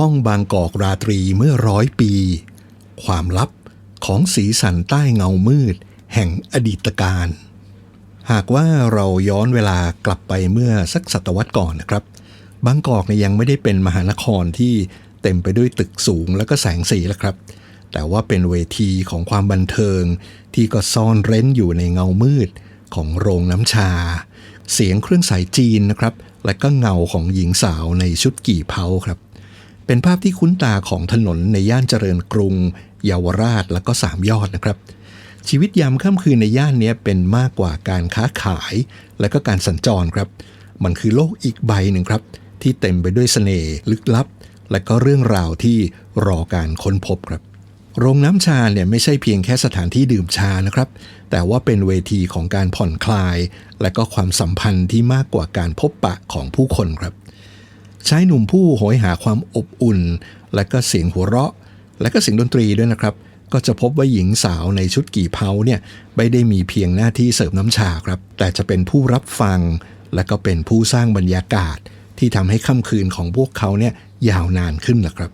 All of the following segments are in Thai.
ห้องบางกอกราตรีเมื่อร้อยปี ความลับของสีสันใต้เงามืด แห่งอดีตการ หากว่าเราย้อนเวลากลับไปเมื่อสักศตวรรษก่อนนะครับ บางกอกเนี่ยยังไม่ได้เป็นมหานครที่เต็มไปด้วยตึกสูงแล้วก็แสงสีแล้วครับ แต่ว่าเป็นเวทีของความบันเทิง ที่ก็ซ่อนเร้นอยู่ในเงามืดของโรงน้ำชา เสียงเครื่องสายจีนนะครับ และก็เงาของหญิงสาวในชุดกี่เผาครับ เป็นภาพที่คุ้นตาของถนนในย่านเจริญกรุง เยาวราชและก็สามยอดนะครับ ชีวิตยามค่ำคืนในย่านนี้เป็นมากกว่าการค้าขาย และก็การสัญจรครับ มันคือโลกอีกใบหนึ่งครับ ที่เต็มไปด้วยเสน่ห์ลึกลับ และก็เรื่องราวที่รอการค้นพบครับโรงน้ำชาเนี่ยไม่ใช่เพียงแค่สถานที่ดื่มชานะครับ แต่ว่าเป็นเวทีของการผ่อนคลาย และก็ความสัมพันธ์ที่มากกว่าการพบปะของผู้คนครับ ชายหนุ่มผู้โหยหาความอบอุ่น และก็เสียงหัวเราะ และก็เสียงดนตรีด้วยนะครับ ก็จะพบว่าหญิงสาวในชุดกี่เผาเนี่ยไม่ได้มีเพียงหน้าที่เสิร์ฟน้ำชาครับ แต่จะเป็นผู้รับฟัง และก็เป็นผู้สร้างบรรยากาศ ที่ทำให้ค่ำคืนของพวกเขาเนี่ยยาวนานขึ้นนะครับ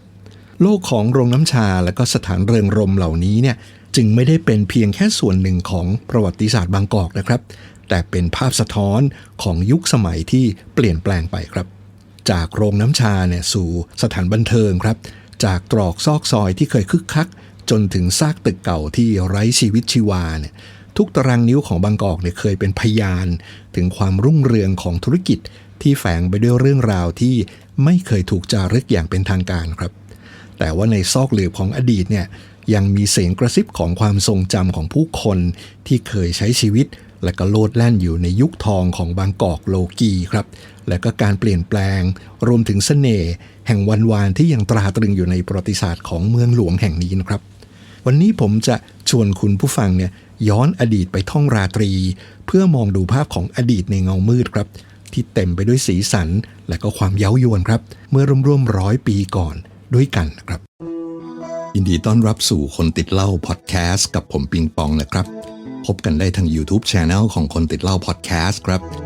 โลกของโรงน้ำชาและก็สถานเริงรมเหล่านี้เนี่ยจึงไม่ได้เป็นเพียงแค่ส่วนหนึ่งของประวัติศาสตร์บางกอกนะครับ แต่เป็นภาพสะท้อนของยุคสมัยที่เปลี่ยนแปลงไปครับ จากโรงน้ำชาเนี่ยสู่สถานบันเทิงครับ จากตรอกซอกซอยที่เคยคึกคัก จนถึงซากตึกเก่าที่ไร้ชีวิตชีวาเนี่ยทุกตารางนิ้วของบางกอกเนี่ยเคยเป็นพยาน ถึงความรุ่งเรืองของธุรกิจที่แฝงไปด้วยเรื่องราวที่ไม่เคยถูกจารึกอย่างเป็นทางการครับ แต่ว่าในซอกหลืบของอดีตเนี่ยยังมีเสียงกระซิบของความทรงจำของผู้คนที่เคยใช้ชีวิต และก็โลดแล่นอยู่ในยุคทองของบางกอกโลกีครับ และก็การเปลี่ยนแปลง รวมถึงเสน่ห์แห่งวันวานที่ยังตราตรึงอยู่ในประวัติศาสตร์ของเมืองหลวงแห่งนี้นะครับ วันนี้ผมจะชวนคุณผู้ฟังเนี่ยย้อนอดีตไปท่องราตรี เพื่อมองดูภาพของอดีตในเงามืดครับ ที่เต็มไปด้วยสีสัน และก็ความเย้ายวนครับ เมื่อร่วมๆร้อยปีก่อนด้วยกันนะครับยินดีต้อนรับสู่คนติดเล้าพอดแคสต์กับผมปิงปองนะครับ พบกันได้ทาง YouTube c h anel ของคนติดเล้าพอดแคสต์ครับ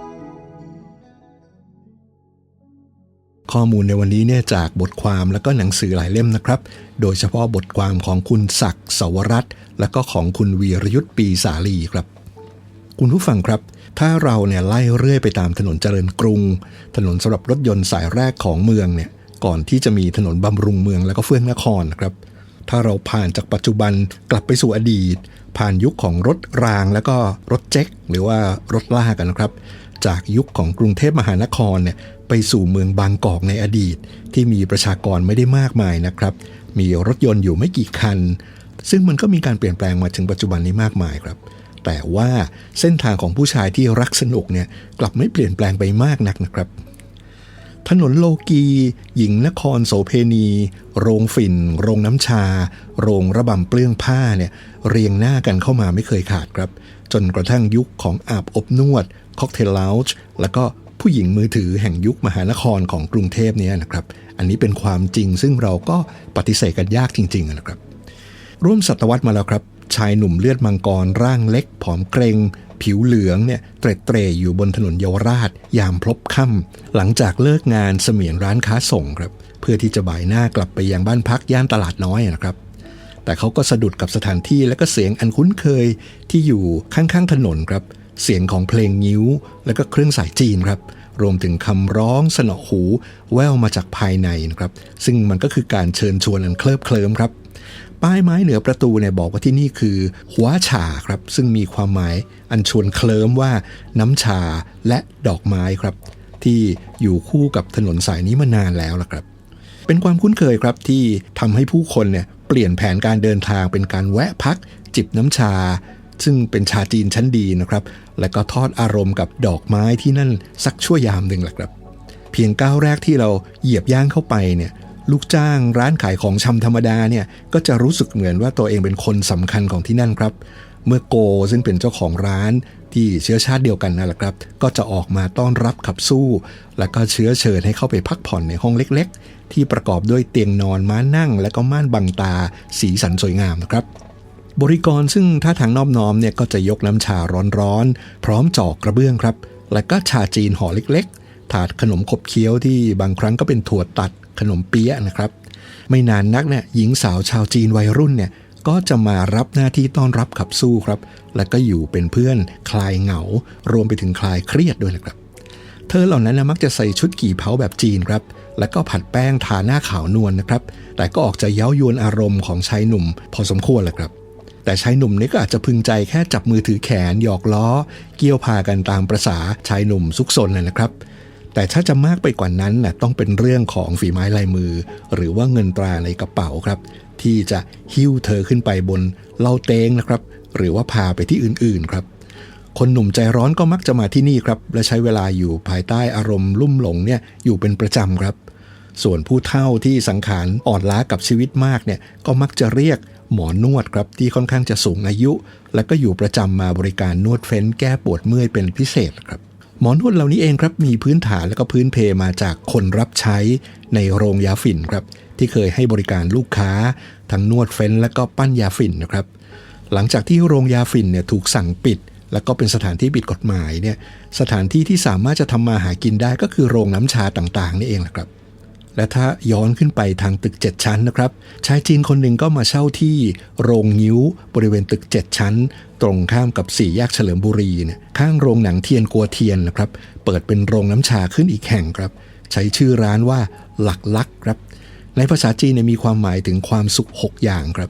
ข้อมูลในวันนี้เนี่ยจากบทความแล้วก็หนังสือหลายเล่มนะครับ โดยเฉพาะบทความของคุณศักดิ์สวรัตน์และก็ของคุณวีรยุทธปีสาลีครับ คุณผู้ฟังครับ ถ้าเราเนี่ยไล่เรื่อยไปตามถนนเจริญกรุง ถนนสำหรับรถยนต์สายแรกของเมืองเนี่ยก่อนที่จะมีถนนบำรุงเมืองแล้วก็เฟื่องนครนะครับ ถ้าเราผ่านจากปัจจุบันกลับไปสู่อดีต ผ่านยุคของรถรางแล้วก็รถเจ็กหรือว่ารถลากกันนะครับ จากยุคของกรุงเทพมหานครเนี่ย ไปสู่เมืองบางกอกในอดีต ที่มีประชากรไม่ได้มากมายนะครับ มีรถยนต์อยู่ไม่กี่คัน ซึ่งมันก็มีการเปลี่ยนแปลงมาถึงปัจจุบันนี้มากมายครับ แต่ว่าเส้นทางของผู้ชายที่รักสนุกเนี่ยกลับไม่เปลี่ยนแปลงไปมากนักนะครับถนนโลกี หญิงนครโสเพณี โรงฝิ่น โรงน้ำชา โรงระบำเปลื้องผ้าเนี่ยเรียงหน้ากันเข้ามาไม่เคยขาดครับ จนกระทั่งยุคของอาบอบนวด ค็อกเทลลาจ์แล้วก็ ผู้หญิงมือถือแห่งยุคมหานครของกรุงเทพเนี่ยนะครับ อันนี้เป็นความจริงซึ่งเราก็ปฏิเสธกันยากจริง ๆ นะครับ ร่วมศตวรรษมาแล้วครับ ชายหนุ่มเลือดมังกรร่างเล็ก ผอมเกรง ผิวเหลืองเนี่ยเตร็ดเตร่อยู่บนถนนเยาวราช ยามพลบค่ำหลังจากเลิกงานเสมียนร้านค้าส่งครับเพื่อที่จะบ่ายหน้ากลับไปยังบ้านพักย่านตลาดน้อยนะครับแต่เขาก็สะดุดกับสถานที่และก็เสียงอันคุ้นเคยที่อยู่ข้างๆถนนครับ เสียงของเพลงงิ้ว และก็เครื่องสายจีนครับรวมถึงคำร้องสนอหูแววมาจากภายในนะครับซึ่งมันก็คือการเชิญชวนอันเคลิบเคลิ้มครับ ป้ายไม้เหนือประตูเนี่ยบอกว่าที่นี่คือ หัวฉาครับซึ่งมีความหมายอันชวนเคลิ้มว่าน้ำชาและดอกไม้ครับ ที่อยู่คู่กับถนนสายนี้มานานแล้วล่ะครับ เป็นความคุ้นเคยครับที่ทำให้ผู้คนเนี่ยเปลี่ยนแผนการเดินทางเป็นการแวะพัก จิบน้ำชา ซึ่งเป็นชาจีนชั้นดีนะครับ และก็ทอดอารมณ์กับดอกไม้ที่นั่นสักชั่วยามหนึ่งแหละครับ เพียงก้าวแรกที่เราเหยียบย่างเข้าไปเนี่ยลูกจ้างร้านขายของชำธรรมดาเนี่ยก็จะรู้สึกเหมือนว่าตัวเองเป็นคนสำคัญของที่นั่นครับ เมื่อโกซึ่งเป็นเจ้าของร้านที่เชื้อชาติเดียวกันนั่นแหละครับ ก็จะออกมาต้อนรับขับสู้ แล้วก็เชื้อเชิญให้เข้าไปพักผ่อนในห้องเล็ก ๆ ที่ประกอบด้วยเตียงนอนม้านั่ง และก็ม่านบังตา สีสันสวยงามนะครับ บริกรซึ่งท่าทางนอบน้อมเนี่ยก็จะยกน้ำชาร้อนๆ พร้อมจอกกระเบื้องครับ และก็ชาจีนห่อเล็กๆ ถาดขนมขบเคี้ยวที่บางครั้งก็เป็นถั่วตัดขนมเปี๊ยะนะครับ ไม่นานนักเนี่ยหญิงสาวชาวจีนวัยรุ่นเนี่ยก็จะมารับหน้าที่ต้อนรับขับสู้ครับ และก็อยู่เป็นเพื่อนคลายเหงา รวมไปถึงคลายเครียดด้วยนะครับ เธอเหล่านั้นนะมักจะใส่ชุดกี่เผาแบบจีนครับ แล้วก็ผัดแป้งทาหน้าขาวนวลนนะครับ แต่ก็ออกจะเย้ายวนอารมณ์ของชายหนุ่ม พอสมควรแหละครับ แต่ชายหนุ่มนี่ก็อาจจะพึงใจแค่จับมือถือแขนหยอกล้อ เกี่ยวพากันตามประษาชายหนุ่มซุกซนนะนะครับ แต่ถ้าจะมากไปกว่านั้นนะต้องเป็นเรื่องของฝีไม้ลายมือ หรือว่าเงินตราในกระเป๋าครับ ที่จะหิ้วเธอขึ้นไปบนเล่าเตงนะครับ หรือว่าพาไปที่อื่นๆครับคนหนุ่มใจร้อนก็มักจะมาที่นี่ครับ และใช้เวลาอยู่ภายใต้อารมณ์ลุ่มหลงเนี่ยอยู่เป็นประจำครับ ส่วนผู้เฒ่าที่สังขารอ่อนล้ากับชีวิตมากเนี่ยก็มักจะเรียก หมอนวดครับที่ค่อนข้างจะสูงอายุ และก็อยู่ประจำมาบริการนวดเฟ้นแก้ปวดเมื่อยเป็นพิเศษครับหมอนวดเหล่านี้เองครับมีพื้นฐานและก็พื้นเพมาจากคนรับใช้ในโรงยาฝิ่นครับที่เคยให้บริการลูกค้า ทั้งนวดเฟ้นและก็ปั้นยาฝิ่นนะครับหลังจากที่โรงยาฝิ่นเนี่ยถูกสั่งปิด แล้วก็เป็นสถานที่ผิดกฎหมายเนี่ยสถานที่ที่สามารถจะทำมาหากินได้ก็คือโรงน้ำชาต่างๆนี่เองแหละครับ และถ้าย้อนขึ้นไปทางตึก 7 ชั้นนะครับชายจีนคนหนึ่งก็มาเช่าที่โรงนิ้วบริเวณตึก 7 ชั้น ตรงข้ามกับสี่แยกเฉลิมบุรีเนี่ยข้างโรงหนังเทียนกัวเทียนนะครับ เปิดเป็นโรงน้ำชาขึ้นอีกแห่งครับ ใช้ชื่อร้านว่าหลักลักครับ ในภาษาจีนเนี่ยมีความหมายถึงความสุข 6 อย่างครับ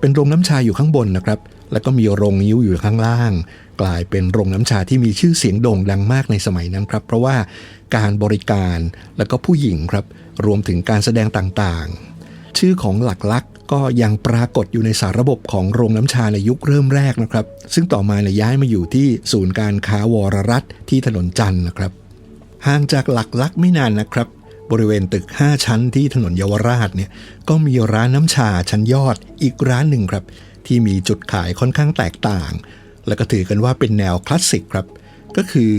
เป็นโรงน้ำชาอยู่ข้างบนนะครับ แล้วก็มีโรงนิ้วอยู่ข้างล่าง กลายเป็นโรงน้ำชาที่มีชื่อเสียงโด่งดังมากในสมัยนั้นครับ เพราะว่า การบริการ แล้วก็ผู้หญิงครับ รวมถึงการแสดงต่างๆ ชื่อของหลักลักษณ์ก็ยังปรากฏอยู่ในสารระบบของโรงน้ำชาในยุคเริ่มแรกนะครับ ซึ่งต่อมาเนี่ยย้ายมาอยู่ที่ศูนย์การค้าวรรัตที่ถนนจันทร์นะครับ ห่างจากหลักลักษณ์ไม่นานนะครับ บริเวณตึก 5 ชั้นที่ถนนเยาวราชเนี่ยก็มีร้านน้ำชาชั้นยอดอีกร้านหนึ่งครับ ที่มีจุดขายค่อนข้างแตกต่าง และก็ถือกันว่าเป็นแนวคลาสสิกครับ ก็คือ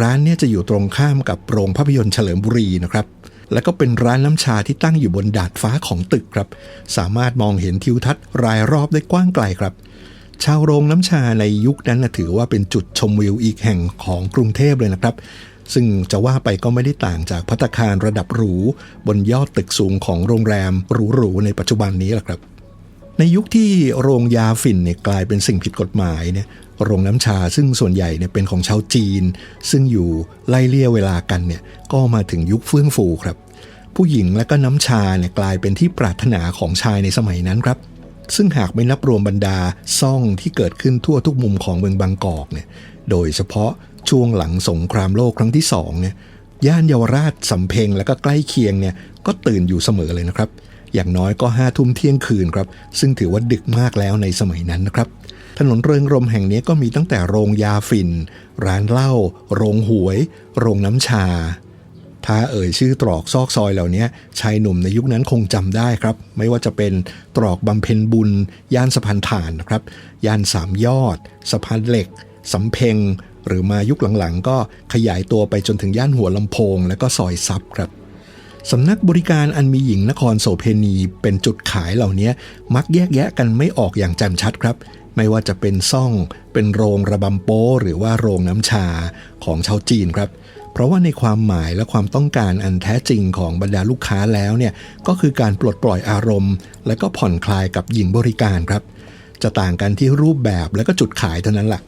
ร้านเนี่ยจะอยู่ตรงข้ามกับโรงภาพยนตร์เฉลิมบุรีนะครับ แล้วก็เป็นร้านน้ำชาที่ตั้งอยู่บนดาดฟ้าของตึกครับ สามารถมองเห็นทิวทัศน์รายรอบได้กว้างไกลครับ ชาวโรงน้ำชาในยุคนั้นนะถือว่าเป็นจุดชมวิวอีกแห่งของกรุงเทพเลยนะครับ ซึ่งจะว่าไปก็ไม่ได้ต่างจากพัตคารระดับหรู บนยอดตึกสูงของโรงแรมหรูๆในปัจจุบันนี้แหละครับ ในยุคที่โรงยาฝิ่นเนี่ยกลายเป็นสิ่งผิดกฎหมายเนี่ยโรงน้ำชาซึ่งส่วนใหญ่เนี่ยเป็นของชาวจีน ซึ่งอยู่ไล่เลี่ยเวลากันเนี่ยก็มาถึงยุคเฟื่องฟูครับ ผู้หญิงและก็น้ำชาเนี่ยกลายเป็นที่ปรารถนาของชายในสมัยนั้นครับ ซึ่งหากไม่นับรวมบรรดาซ่องที่เกิดขึ้นทั่วทุกมุมของเมืองบางกอกเนี่ยโดยเฉพาะช่วงหลังสงครามโลกครั้งที่สองเนี่ยย่านเยาวราชสำเพ็งและก็ใกล้เคียงเนี่ยก็ตื่นอยู่เสมอเลยนะครับ อย่างน้อยก็ห้าทุ่มเที่ยงคืนครับ ซึ่งถือว่าดึกมากแล้วในสมัยนั้นนะครับ ถนนเริงรมแห่งนี้ก็มีตั้งแต่โรงยาฝิ่น ร้านเหล้า โรงหวย โรงน้ำชา ถ้าเอ่ยชื่อตรอกซอกซอยเหล่านี้ชายหนุ่มในยุคนั้นคงจำได้ครับ ไม่ว่าจะเป็นตรอกบำเพ็ญบุญ ย่านสะพานถ่านนะครับ ย่านสามยอด สะพานเหล็กสำเพ็งหรือมายุคหลังๆ ก็ขยายตัวไปจนถึงย่านหัวลำโพง และก็ซอยซับครับ สำนักบริการอันมีหญิงนครโสเพณีเป็นจุดขายเหล่านี้มักแยกแยะกันไม่ออกอย่างแจ่มชัดครับ ไม่ว่าจะเป็นซ่อง เป็นโรงระบำโป้หรือว่าโรงน้ำชาของชาวจีนครับ เพราะว่าในความหมายและความต้องการอันแท้จริงของบรรดาลูกค้าแล้วเนี่ยก็คือการปลดปล่อยอารมณ์ และก็ผ่อนคลายกับหญิงบริการครับ จะต่างกันที่รูปแบบและก็จุดขายเท่านั้นแหละ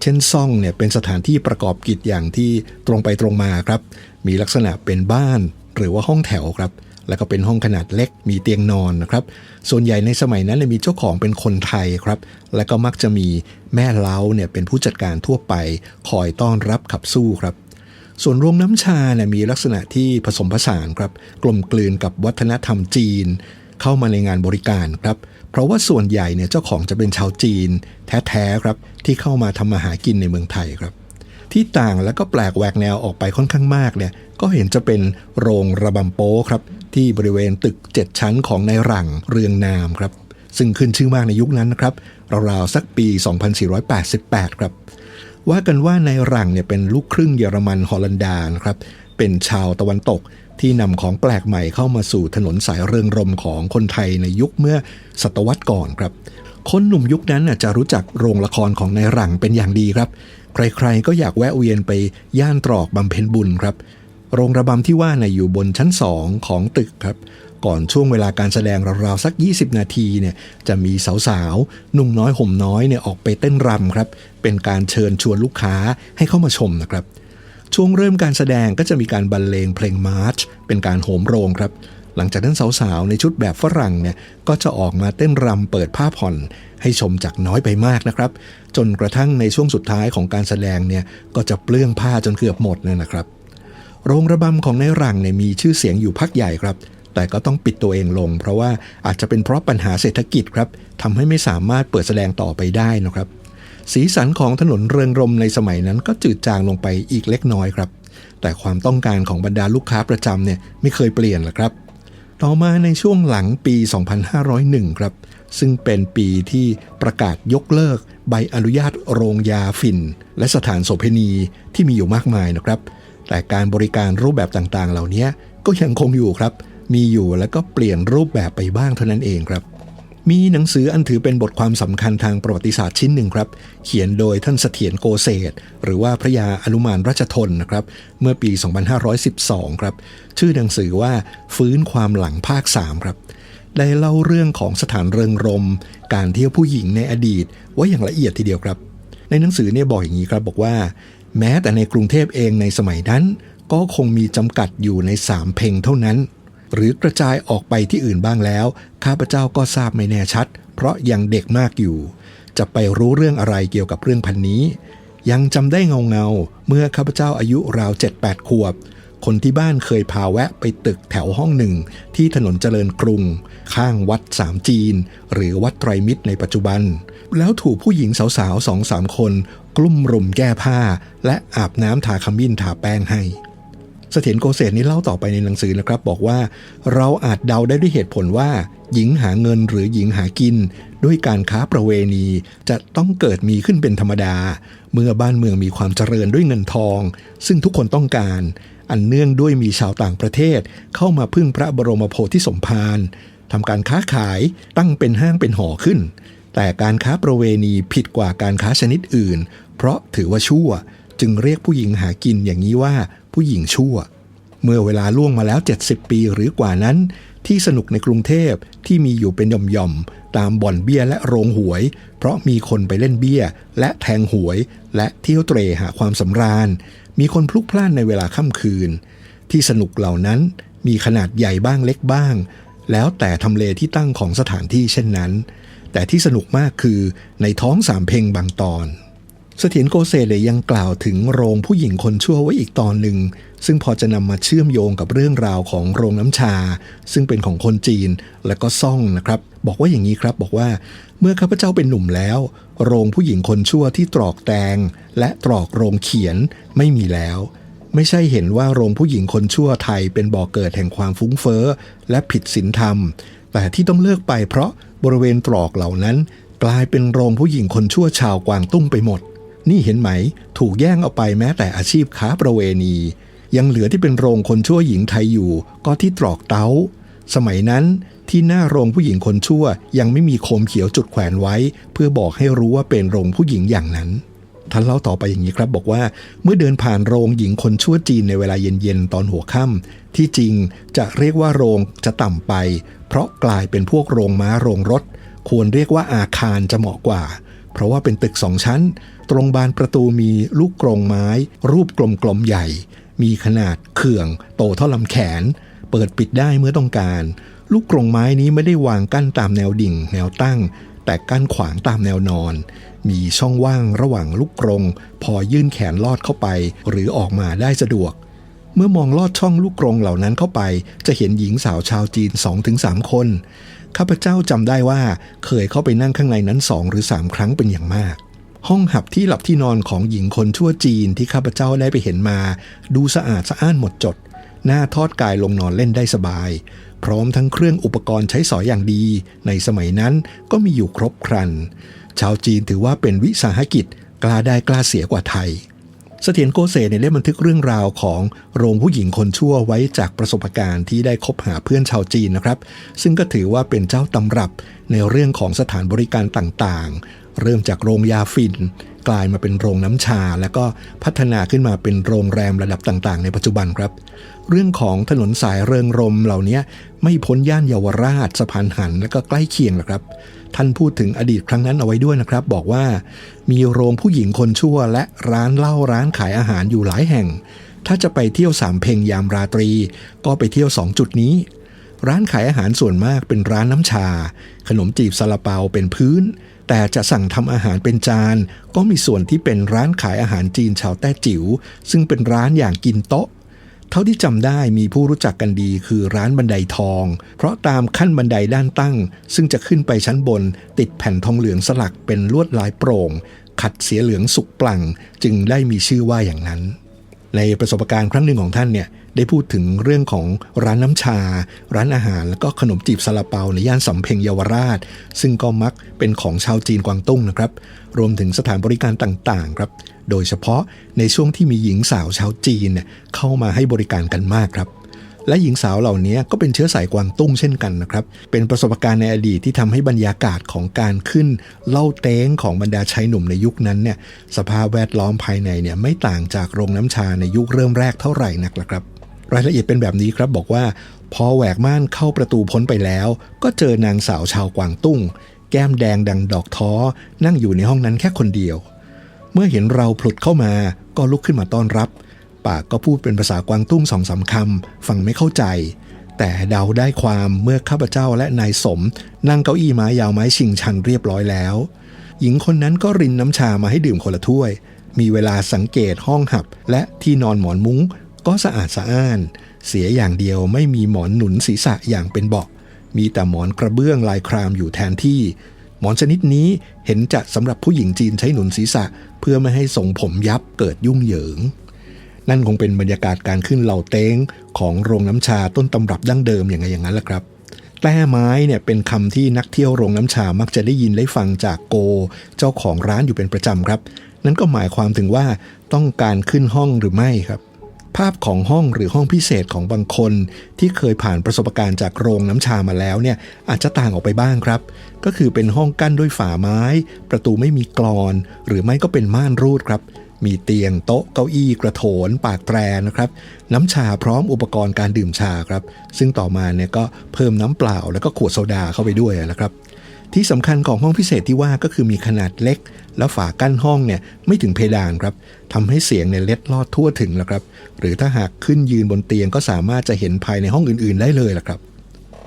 เช่นซ่องเนี่ยเป็นสถานที่ประกอบกิจอย่างที่ตรงไปตรงมาครับ มีลักษณะเป็นบ้าน หรือว่าห้องแถวครับ แล้วก็เป็นห้องขนาดเล็กมีเตียงนอนนะครับ ส่วนใหญ่ในสมัยนั้นเนี่ยมีเจ้าของเป็นคนไทยครับ และก็มักจะมีแม่เล้าเนี่ยเป็นผู้จัดการทั่วไป คอยต้อนรับขับสู้ครับส่วนโรงน้ำชาเนี่ยมีลักษณะที่ผสมผสานครับกลมกลืนกับวัฒนธรรมจีน เข้ามาในงานบริการครับ เพราะว่าส่วนใหญ่เนี่ยเจ้าของจะเป็นชาวจีน แท้ๆครับที่เข้ามาทำมาหากินในเมืองไทยครับ ที่ต่างและก็แปลกแหวกแนวออกไปค่อนข้างมากเนี่ยก็เห็นจะเป็นโรงระบำโป้ครับที่บริเวณตึก 7 ชั้นของนายหลังเรืองนามครับซึ่งขึ้นชื่อมากในยุคนั้นนะครับราวๆสักปี 2488 ครับ ว่ากันว่านายหลังเนี่ยเป็นลูกครึ่งเยอรมันฮอลันดานะครับเป็นชาวตะวันตกที่นำของแปลกใหม่เข้ามาสู่ถนนสายเรืองรมของคนไทยในยุคเมื่อศตวรรษก่อนครับ คนหนุ่มยุคนั้นจะรู้จักโรงละครของนายหลังเป็นอย่างดีครับ ใครๆก็อยากแวะเวียนไปย่านตรอกบำเพ็ญบุญครับ โรงระบำที่ว่าในอยู่บนชั้นสองของตึกครับ ก่อนช่วงเวลาการแสดงราวๆสัก 20 นาทีเนี่ยจะมีสาวๆ นุ่งน้อยห่มน้อยเนี่ยออกไปเต้นรำครับ เป็นการเชิญชวนลูกค้าให้เข้ามาชมนะครับ ช่วงเริ่มการแสดงก็จะมีการบรรเลงเพลงมาร์ชเป็นการโหมโรงครับ หลังจากนั้นสาวๆ ในชุดแบบฝรั่งเนี่ยก็จะออกมาเต้นรำเปิดผ้าผ่อน ให้ชมจากน้อยไปมากนะครับ จนกระทั่งในช่วงสุดท้ายของการแสดงเนี่ยก็จะเปลื้องผ้าจนเกือบหมดเลยนะครับ โรงระบำของนายรังเนี่ยมีชื่อเสียงอยู่พักใหญ่ครับ แต่ก็ต้องปิดตัวเองลง เพราะว่าอาจจะเป็นเพราะปัญหาเศรษฐกิจครับทำให้ไม่สามารถเปิดแสดงต่อไปได้นะครับ สีสันของถนนเรืองรมในสมัยนั้นก็จืดจางลงไปอีกเล็กน้อยครับแต่ความต้องการของบรรดาลูกค้าประจำเนี่ยไม่เคยเปลี่ยนหรอกครับ ต่อมาในช่วงหลังปี 2501 ครับ ซึ่งเป็นปีที่ประกาศยกเลิกใบอนุญาตโรงยาฝิ่น และสถานโสเภณีที่มีอยู่มากมายนะครับ แต่การบริการรูปแบบต่างๆ เหล่านี้ก็ยังคงอยู่ครับ มีอยู่แล้วก็เปลี่ยนรูปแบบไปบ้างเท่านั้นเองครับ มีหนังสืออันถือเป็นบทความสำคัญทางประวัติศาสตร์ชิ้นหนึ่งครับ เขียนโดยท่านเสถียรโกเศษหรือว่าพระยาอนุมานราชทนนะครับ เมื่อปี 2512 ครับ ชื่อหนังสือว่าฟื้นความหลังภาค 3 ครับ ได้เล่าเรื่องของสถานเริงรม การเที่ยวผู้หญิงในอดีตไว้อย่างละเอียดทีเดียวครับ ในหนังสือเนี่ยบอกอย่างนี้ครับบอกว่า แม้แต่ในกรุงเทพเองในสมัยนั้น ก็คงมีจำกัดอยู่ในสามเพลงเท่านั้น หรือกระจายออกไปที่อื่นบ้างแล้ว ข้าพเจ้าก็ทราบไม่แน่ชัด เพราะยังเด็กมากอยู่ จะไปรู้เรื่องอะไรเกี่ยวกับเรื่องพันนี้ ยังจำได้เงาเงาเมื่อข้าพเจ้าอายุราว7 8ขวบ คนที่บ้านเคยพาแวะไปตึกแถวห้องหนึ่ง ที่ถนนเจริญกรุง ข้างวัดสามจีน หรือวัดไตรมิตรในปัจจุบัน แล้วถูกผู้หญิงสาวๆสองสามคน กลุ่มรุมแก้ผ้า และอาบน้ำทาขมิ้นทาแป้งให้ เสถียรโกเศษนี้เล่าต่อไปในหนังสือนะครับ บอกว่าเราอาจเดาได้ด้วยเหตุผลว่า หญิงหาเงินหรือหญิงหากิน ด้วยการค้าประเวณี จะต้องเกิดมีขึ้นเป็นธรรมดา เมื่อบ้านเมืองมีความเจริญด้วยเงินทอง ซึ่งทุกคนต้องการ อันเนื่องด้วยมีชาวต่างประเทศ เข้ามาพึ่งพระบรมโพธิสมภารทำการค้าขายตั้งเป็นห้างเป็นหอขึ้น แต่การค้าประเวณีผิดกว่าการค้าชนิดอื่น เพราะถือว่าชั่ว จึงเรียกผู้หญิงหากินอย่างนี้ว่า ผู้หญิงชั่ว เมื่อเวลาล่วงมาแล้ว 70 ปีหรือกว่านั้น ที่สนุกในกรุงเทพที่มีอยู่เป็นย่อมๆตามบ่อนเบี้ยและโรงหวย เพราะมีคนไปเล่นเบี้ย และแทงหวย และเที่ยวเตรหาความสำราญ มีคนพลุกพล่านในเวลาค่ำคืน ที่สนุกเหล่านั้นมีขนาดใหญ่บ้างเล็กบ้าง แล้วแต่ทำเลที่ตั้งของสถานที่เช่นนั้น แต่ที่สนุกมากคือในท้องสามเพลงบางตอน เสถียรโกเซเลยยังกล่าวถึงโรงผู้หญิงคนชั่วไว้อีกตอนหนึ่ง ซึ่งพอจะนำมาเชื่อมโยงกับเรื่องราวของโรงน้ำชา ซึ่งเป็นของคนจีนและก็ซ่องนะครับ บอกว่าอย่างนี้ครับบอกว่า เมื่อข้าพเจ้าเป็นหนุ่มแล้ว โรงผู้หญิงคนชั่วที่ตรอกแตง และตรอกโรงเขียนไม่มีแล้ว ไม่ใช่เห็นว่าโรงผู้หญิงคนชั่วไทยเป็นบ่อกเกิดแห่งความฟุ้งเฟ้อและผิดศีลธรรม แต่ที่ต้องเลิกไปเพราะบริเวณตรอกเหล่านั้น กลายเป็นโรงผู้หญิงคนชั่วชาวกวางตุ้งไปหมด นี่เห็นไหม ถูกแย่งเอาไปแม้แต่อาชีพค้าประเวณี ยังเหลือที่เป็นโรงคนชั่วหญิงไทยอยู่ ก็ที่ตรอกเต้า สมัยนั้นที่หน้าโรงผู้หญิงคนชั่ว ยังไม่มีโคมเขียวจุดแขวนไว้ เพื่อบอกให้รู้ว่าเป็นโรงผู้หญิงอย่างนั้นท่านเล่าต่อไปอย่างนี้ครับบอกว่าเมื่อเดินผ่านโรงหญิงคนชั่วจีนในเวลาเย็นๆ ตอนหัวค่ำที่จริงจะเรียกว่าโรงจะต่ำไป เพราะกลายเป็นพวกโรงม้าโรงรถ ควรเรียกว่าอาคารจะเหมาะกว่า เพราะว่าเป็นตึกสองชั้น ตรงบานประตูมีลูกกรงไม้ รูปกลมๆใหญ่ มีขนาดเขื่อง โตเท่าลำแขน เปิดปิดได้เมื่อต้องการ ลูกกรงไม้นี้ไม่ได้วางกั้นตามแนวดิ่ง แนวตั้ง แต่กั้นขวางตามแนวนอน มีช่องว่างระหว่างลูกกรง พอยื่นแขนลอดเข้าไป หรือออกมาได้สะดวก เมื่อมองลอดช่องลูกกรงเหล่านั้นเข้าไป จะเห็นหญิงสาวชาวจีน 2-3 คนข้าพเจ้าจำได้ว่าเคยเข้าไปนั่งข้างในนั้นสองหรือสามครั้งเป็นอย่างมาก ห้องหับที่หลับที่นอนของหญิงคนชั่วจีนที่ข้าพเจ้าได้ไปเห็นมา ดูสะอาดสะอ้านหมดจด หน้าทอดกายลงนอนเล่นได้สบาย พร้อมทั้งเครื่องอุปกรณ์ใช้สอยอย่างดี ในสมัยนั้นก็มีอยู่ครบครัน ชาวจีนถือว่าเป็นวิสาหกิจกล้าได้กล้าเสียกว่าไทยเสถียรโกเซเนี่ยได้บันทึกเรื่องราวของโรงผู้หญิงคนชั่วไว้จากประสบการณ์ที่ได้คบหาเพื่อนชาวจีนนะครับ ซึ่งก็ถือว่าเป็นเจ้าตำรับในเรื่องของสถานบริการต่าง เริ่มจากโรงยาฟินกลายมาเป็นโรงน้ำชา แล้วก็พัฒนาขึ้นมาเป็นโรงแรมระดับต่างๆ ในปัจจุบันครับ เรื่องของถนนสายเริงรมเหล่านี้ไม่พ้นย่านเยาวราชสะพานหันและก็ใกล้เคียงหรอกครับ ท่านพูดถึงอดีตครั้งนั้นเอาไว้ด้วยนะครับ บอกว่ามีโรงผู้หญิงคนชั่ว และร้านเหล้าร้านขายอาหารอยู่หลายแห่ง ถ้าจะไปเที่ยวสามเพลงยามราตรี ก็ไปเที่ยวสองจุดนี้ร้านขายอาหารส่วนมากเป็นร้านน้ำชา ขนมจีบซาลาเปาเป็นพื้น แต่จะสั่งทำอาหารเป็นจาน ก็มีส่วนที่เป็นร้านขายอาหารจีนชาวแต้จิ๋วซึ่งเป็นร้านอย่างกินโต๊ะ เท่าที่จำได้มีผู้รู้จักกันดีคือร้านบันไดทอง เพราะตามขั้นบันไดด้านตั้ง ซึ่งจะขึ้นไปชั้นบน ติดแผ่นทองเหลืองสลักเป็นลวดลายโปร่ง ขัดเสียเหลืองสุกปลัง จึงได้มีชื่อว่าอย่างนั้น ในประสบการณ์ครั้งหนึ่งของท่านเนี่ย ได้พูดถึงเรื่องของร้านน้ำชา ร้านอาหาร แล้วก็ขนมจีบซาลาเปาในย่านสำเพ็งเยาวราช ซึ่งก็มักเป็นของชาวจีนกวางตุ้งนะครับ รวมถึงสถานบริการต่างๆครับ โดยเฉพาะในช่วงที่มีหญิงสาวชาวจีนเนี่ยเข้ามาให้บริการกันมากครับ และหญิงสาวเหล่านี้ก็เป็นเชื้อสายกวางตุ้งเช่นกันนะครับ เป็นประสบการณ์ในอดีตที่ทำให้บรรยากาศของการขึ้นเล่าเต้งของบรรดาชายหนุ่มในยุคนั้นเนี่ย สภาพแวดล้อมภายในเนี่ยไม่ต่างจากโรงน้ำชาในยุคเริ่มแรกเท่าไหร่นักละครับ รายละเอียดเป็นแบบนี้ครับบอกว่าพอแหวกม่านเข้าประตูพ้นไปแล้ว ก็เจอนางสาวชาวกวางตุ้ง แก้มแดงดังดอกท้อ นั่งอยู่ในห้องนั้นแค่คนเดียว เมื่อเห็นเราผลุดเข้ามาก็ลุกขึ้นมาต้อนรับ ปากก็พูดเป็นภาษากวางตุ้งสองสามคำฟังไม่เข้าใจ แต่เดาได้ความเมื่อข้าพเจ้าและนายสม นั่งเก้าอี้ไม้ยาวไม้ชิงชันเรียบร้อยแล้ว หญิงคนนั้นก็รินน้ำชามาให้ดื่มคนละถ้วยมีเวลาสังเกตห้องหับและที่นอนหมอนมุ้ง ก็สะอาดสะอ้าน เสียอย่างเดียวไม่มีหมอนหนุนศีรษะอย่างเป็นเบาะ มีแต่หมอนกระเบื้องลายครามอยู่แทนที่ หมอนชนิดนี้เห็นจะสำหรับผู้หญิงจีนใช้หนุนศีรษะ เพื่อไม่ให้ทรงผมยับเกิดยุ่งเหยิง นั่นคงเป็นบรรยากาศการขึ้นเหล่าเต้งของโรงน้ำชาต้นตำรับดั้งเดิมอย่างไงอย่างนั้นแหละครับแต้ไม้เนี่ยเป็นคำที่นักเที่ยวโรงน้ำชามักจะได้ยินได้ฟังจากโก เจ้าของร้านอยู่เป็นประจำครับ นั่นก็หมายความถึงว่าต้องการขึ้นห้องหรือไม่ครับ ภาพของห้องหรือห้องพิเศษของบางคน ที่เคยผ่านประสบการณ์จากโรงน้ำชามาแล้วเนี่ยอาจจะต่างออกไปบ้างครับ ก็คือเป็นห้องกั้นด้วยฝาไม้ ประตูไม่มีกรอน หรือไม่ก็เป็นม่านรูดครับ มีเตียงโต๊ะเก้าอี้กระโถน ปากแตรนะครับ น้ำชาพร้อมอุปกรณ์การดื่มชาครับ ซึ่งต่อมาเนี่ยก็เพิ่มน้ำเปล่าแล้วก็ขวดโซดาเข้าไปด้วยนะครับ ที่สำคัญของห้องพิเศษที่ว่าก็คือมีขนาดเล็ก แล้วฝากั้นห้องเนี่ยไม่ถึงเพดานครับทำให้เสียงเนี่ยเล็ดลอดทั่วถึงแล้วครับ หรือถ้าหากขึ้นยืนบนเตียงก็สามารถจะเห็นภายในห้องอื่น ๆ ได้เลยล่ะครับ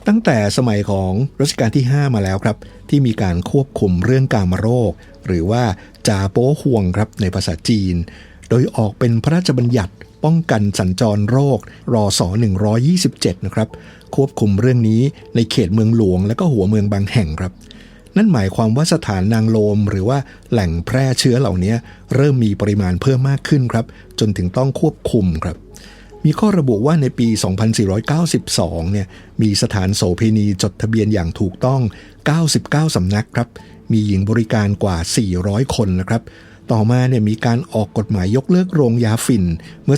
ตั้งแต่สมัยของรัชกาลที่ 5 มาแล้วครับ ที่มีการควบคุมเรื่องการมโรค หรือว่าจาโป้ห่วงครับในภาษาจีน โดยออกเป็นพระราชบัญญัติป้องกันสัญจรโรค รอสอ127 นะครับ ควบคุมเรื่องนี้ในเขตเมืองหลวงและก็หัวเมืองบางแห่งครับ นั่นหมายความว่าสถานนางโลม หรือว่าแหล่งแพร่เชื้อเหล่านี้เริ่มมีปริมาณเพิ่มมากขึ้นครับ จนถึงต้องควบคุมครับ มีข้อระบุว่าในปี 2492 เนี่ยมีสถานโสเภณีจดทะเบียนอย่างถูกต้อง 99 สำนักครับ มีหญิงบริการกว่า 400 คนนะครับ ต่อมาเนี่ยมีการออกกฎหมายยกเลิกโรงยาฝิ่นเมื่อ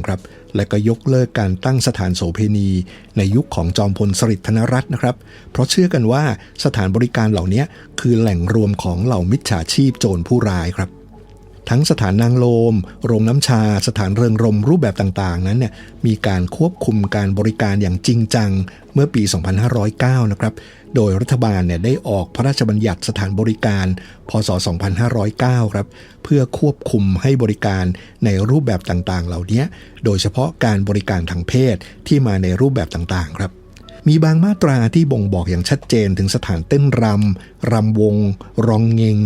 2501 ครับ และก็ยกเลิกการตั้งสถานโสเภณีในยุคของจอมพลสฤษดิ์ธนรัตน์นะครับ เพราะเชื่อกันว่าสถานบริการเหล่านี้คือแหล่งรวมของเหล่ามิจฉาชีพโจรผู้ร้ายครับ ทั้งสถานนางโลม โรงน้ำชา สถานเริงรมรูปแบบต่างๆ นั้นเนี่ยมีการควบคุมการบริการอย่างจริงจังเมื่อปี 2509 นะครับ โดยรัฐบาลเนี่ยได้ออกพระราชบัญญัติสถานบริการ พศ 2509 ครับ เพื่อควบคุมให้บริการในรูปแบบต่างๆ เหล่านี้ โดยเฉพาะการบริการทางเพศที่มาในรูปแบบต่างๆ ครับ มีบางมาตราที่บ่งบอกอย่างชัดเจนถึงสถานเต้นรำรำวง รองเงง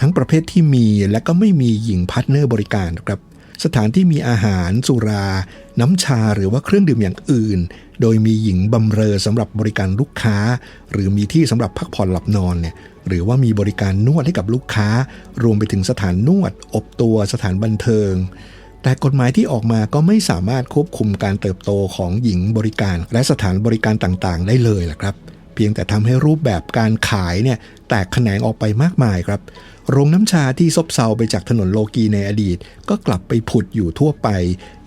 ทั้งประเภทที่มีและก็ไม่มีหญิงพาร์ทเนอร์บริการนะครับ สถานที่มีอาหาร สุรา น้ำชาหรือว่าเครื่องดื่มอย่างอื่น โดยมีหญิงบำเรอสำหรับบริการลูกค้า หรือมีที่สำหรับพักผ่อนหลับนอนเนี่ยหรือว่ามีบริการนวดให้กับลูกค้า รวมไปถึงสถานนวด อบตัวสถานบันเทิง แต่กฎหมายที่ออกมาก็ไม่สามารถควบคุมการเติบโตของหญิงบริการ และสถานบริการต่างๆ ได้เลยล่ะครับ เพียงแต่ทำให้รูปแบบการขายเนี่ยแตกแขนงออกไปมากมายครับ โรงน้ำชาที่ซบเซาไปจากถนนโลกีในอดีต ก็กลับไปผุดอยู่ทั่วไป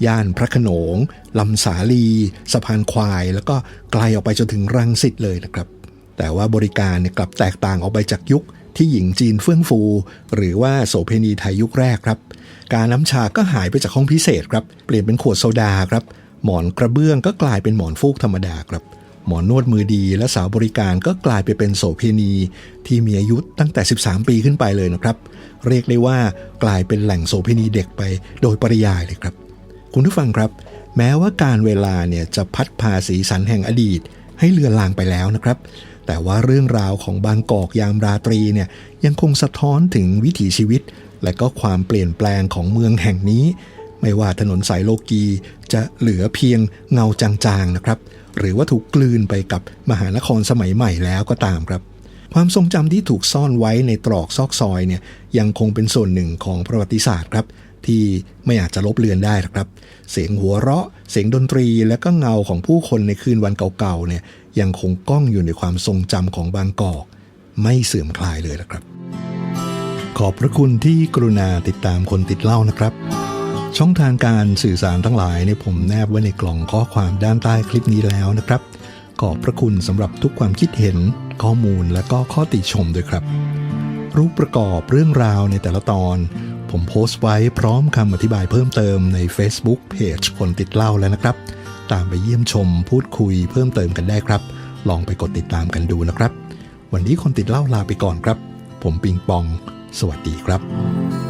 ย่านพระโขนงลำสาลีสะพานควาย แล้วก็ไกลออกไปจนถึงรังสิตเลยนะครับ แต่ว่าบริการเนี่ยกลับแตกต่างออกไปจากยุคที่หญิงจีนเฟื่องฟู หรือว่าโสเพณีไทยยุคแรกครับ การน้ำชาก็หายไปจากห้องพิเศษครับ เปลี่ยนเป็นขวดโซดาครับ หมอนกระเบื้องก็กลายเป็นหมอนฟูกธรรมดาครับ หมอนนวดมือดีและสาวบริการก็กลายไปเป็นโสเพณี ที่มีอายุตั้งแต่ 13 ปีขึ้นไปเลยนะครับ เรียกได้ว่ากลายเป็นแหล่งโสเพณีเด็กไปโดยปริยายเลยครับ คุณผู้ฟังครับ แม้ว่าการเวลาเนี่ยจะพัดพาสีสันแห่งอดีต ให้เลือนลางไปแล้วนะครับแต่ว่าเรื่องราวของบางกอกยามราตรีเนี่ยยังคงสะท้อนถึงวิถีชีวิต และก็ความเปลี่ยนแปลงของเมืองแห่งนี้ ไม่ว่าถนนสายโลกีจะเหลือเพียงเงาจางๆนะครับ หรือว่าถูกกลืนไปกับมหานครสมัยใหม่แล้วก็ตามครับ ความทรงจำที่ถูกซ่อนไว้ในตรอกซอกซอยเนี่ยยังคงเป็นส่วนหนึ่งของประวัติศาสตร์ครับที่ไม่อาจจะลบเลือนได้หรอกครับ เสียงหัวเราะ เสียงดนตรีและก็เงาของผู้คนในคืนวันเก่าๆเนี่ยยังคงก้องอยู่ในความทรงจำของบางกอก ไม่เสื่อมคลายเลยละครับ ขอบพระคุณที่กรุณาติดตามคนติดเล่านะครับ ช่องทางการสื่อสารทั้งหลายเนี่ยผมแนบไว้ในกล่องข้อความด้านใต้คลิปนี้แล้วนะครับ ขอบพระคุณสำหรับทุกความคิดเห็น ข้อมูลและก็ข้อติชมด้วยครับ รูปประกอบเรื่องราวในแต่ละตอน ผมโพสต์ไว้พร้อมคำอธิบายเพิ่มเติมใน Facebook Page คนติดเล่าแล้วนะครับ ตามไปเยี่ยมชมพูดคุยเพิ่มเติมกันได้ครับ ลองไปกดติดตามกันดูนะครับ วันนี้คนติดเล่าลาไปก่อนครับ ผมปิงปอง สวัสดีครับ